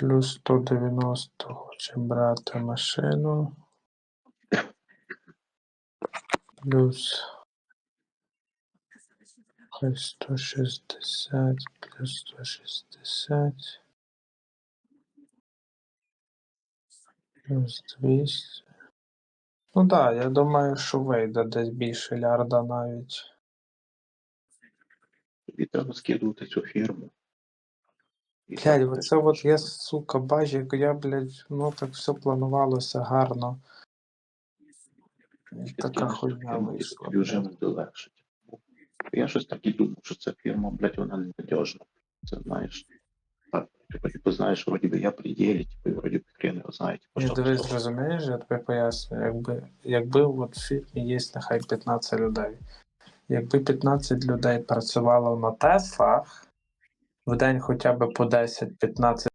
Плюс 190 хоче брати машину. Плюс хай 160, плюс 160. Плюс 200. Ну так, да, я думаю, що вийде десь більше лярда навіть. Тобі треба скидувати цю фірму. Блядь, оце от я, сука, бачу, як я, блядь, ну так все планувалося гарно. І така хуйня вийшла. вже буде легше. Я щось так і думав, що ця фірма, блядь, вона ненадіжна. Це знаєш. Так, ти вроді знаєш, вроді би я при ділі, типу, і вроді би хрен його знає. Типу, Ні, дивись, розумієш, я тобі поясню, якби, якби от в фірмі є нехай 15 людей. Якби 15 людей працювало на Теслах, в день хоча б по 10-15